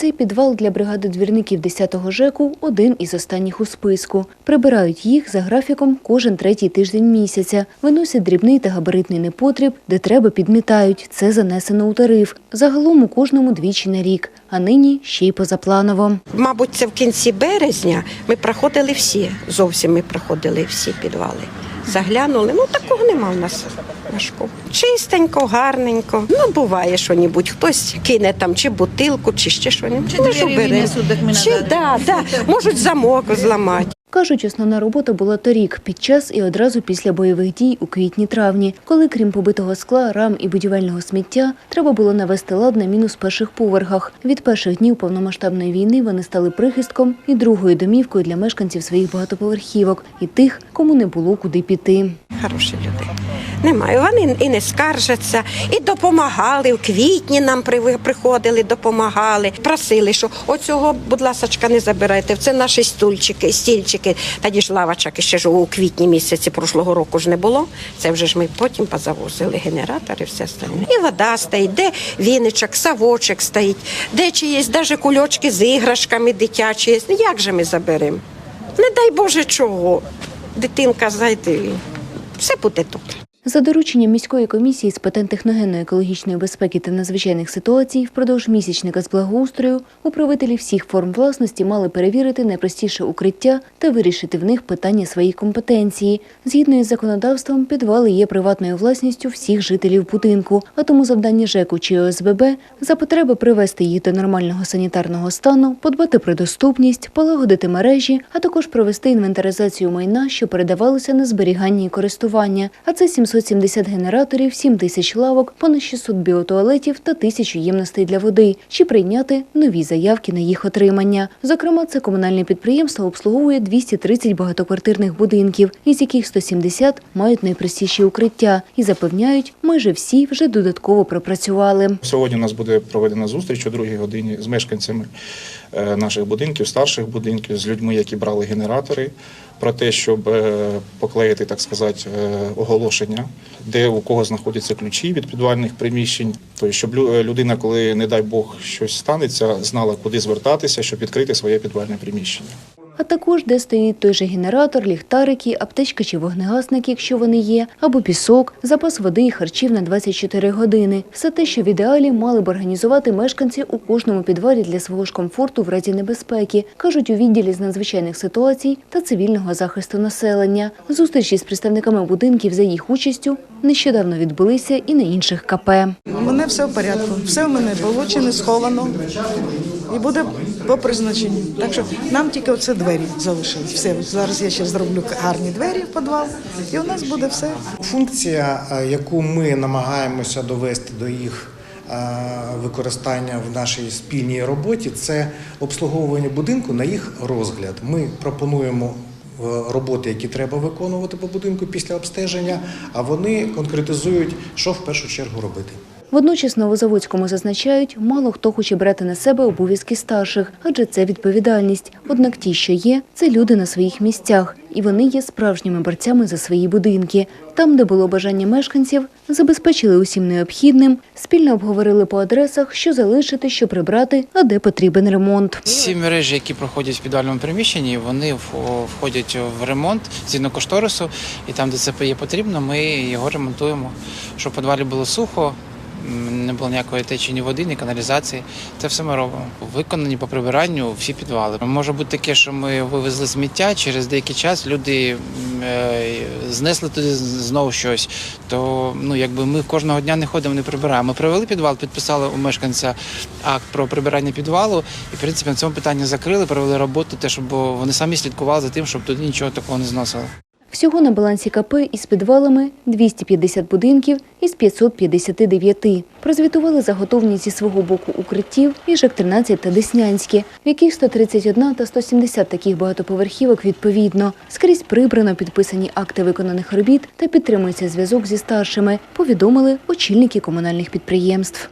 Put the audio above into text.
Цей підвал для бригади двірників 10-го ЖЕКу – один із останніх у списку. Прибирають їх за графіком кожен третій тиждень місяця. Виносять дрібний та габаритний непотріб, де треба підмітають. Це занесено у тариф. Загалом у кожному двічі на рік, а нині ще й позапланово. Мабуть, це в кінці березня ми проходили всі. Зовсім ми проходили всі підвали. Заглянули. Ну такого нема в нас важко. Чистенько, гарненько. Ну, буває що-небудь. Хтось кине там чи бутилку, чи ще. Чи що так ми Чи да, да. можуть замок зламати. Кажуть, основна робота була торік, під час і одразу після бойових дій у квітні-травні, коли крім побитого скла, рам і будівельного сміття, треба було навести лад на мінус перших поверхах. Від перших днів повномасштабної війни вони стали прихистком і другою домівкою для мешканців своїх багатоповерхівок і тих, кому не було куди піти. Хороші люди. Немає. Вони і не скаржаться, і допомагали. В квітні нам при- приходили, допомагали. Просили, що оцього, будь ласочка, не забирайте. Це наші стульчики, стільчики. Тоді ж лавочок ще ж у квітні місяці прошлого року ж не було. Це вже ж ми потім позавозили генератори, все остальне. І вода стоїть, де віничок, савочок стоїть, де чи є навіть кульочки з іграшками дитячі. є. Ну, Як же ми заберемо? Не дай Боже чого. Дитинка зайде. Все буде добре. За дорученням міської комісії з питань техногенної екологічної безпеки та надзвичайних ситуацій впродовж місячника з благоустрою управителі всіх форм власності мали перевірити найпростіше укриття та вирішити в них питання своєї компетенції. Згідно із законодавством, підвали є приватною власністю всіх жителів будинку, а тому завдання ЖЕКу чи ОСББ за потреби привести їх до нормального санітарного стану, подбати про доступність, полагодити мережі, а також провести інвентаризацію майна, що передавалося на зберігання і користування. А це 770 генераторів, 7 тисяч лавок, понад 600 біотуалетів та тисячу ємностей для води, чи прийняти нові заявки на їх отримання. Зокрема, це комунальне підприємство обслуговує 230 багатоквартирних будинків, із яких 170 мають найпростіші укриття і запевняють, майже всі вже додатково пропрацювали. Сьогодні у нас буде проведена зустріч о другій годині з мешканцями е, наших будинків, старших будинків, з людьми, які брали генератори, про те, щоб е, поклеїти, так сказати, е, оголошення, де у кого знаходяться ключі від підвальних приміщень. Тобто, щоб лю- людина, коли, не дай Бог, щось станеться, знала, куди звертатися, щоб відкрити своє підвальне приміщення. А також де стоїть той же генератор, ліхтарики, аптечка чи вогнегасник, якщо вони є, або пісок, запас води і харчів на 24 години. Все те, що в ідеалі мали б організувати мешканці у кожному підвалі для свого ж комфорту в разі небезпеки, кажуть у відділі з надзвичайних ситуацій та цивільного захисту населення. Зустрічі з представниками будинків за їх участю нещодавно відбулися і на інших КП. У мене все в порядку. Все в мене получено, сховано і буде по призначенню. Так що нам тільки оце двері залишились. Все зараз я ще зроблю гарні двері в підвал, і у нас буде все. Функція, е, яку ми намагаємося довести до їх е, використання в нашій спільній роботі, це обслуговування будинку на їх розгляд. Ми пропонуємо е, роботи, які треба виконувати по будинку після обстеження, а вони конкретизують, що в першу чергу робити. Водночас Новозаводському зазначають, мало хто хоче брати на себе обов'язки старших, адже це відповідальність. Однак ті, що є, це люди на своїх місцях, і вони є справжніми борцями за свої будинки. Там, де було бажання мешканців, забезпечили усім необхідним, спільно обговорили по адресах, що залишити, що прибрати, а де потрібен ремонт. Всі мережі, які проходять в підвальному приміщенні, вони входять в ремонт згідно кошторису, і там, де це є потрібно, ми його ремонтуємо, щоб в підвалі було сухо. Не було ніякої течії води, ні каналізації. Це все ми робимо. Виконані по прибиранню всі підвали. Може бути таке, що ми вивезли сміття через деякий час. Люди е, знесли туди знову щось. То ну якби ми кожного дня не ходимо, не прибираємо. Ми привели підвал, підписали у мешканця акт про прибирання підвалу, і в принципі на цьому питанні закрили, провели роботу, те, щоб вони самі слідкували за тим, щоб туди нічого такого не зносили. Всього на балансі КП із підвалами 250 будинків із 559. Прозвітували за готовність зі свого боку укриттів і ЖЕК-13 та Деснянське, в яких 131 та 170 таких багатоповерхівок відповідно. Скрізь прибрано підписані акти виконаних робіт та підтримується зв'язок зі старшими, повідомили очільники комунальних підприємств.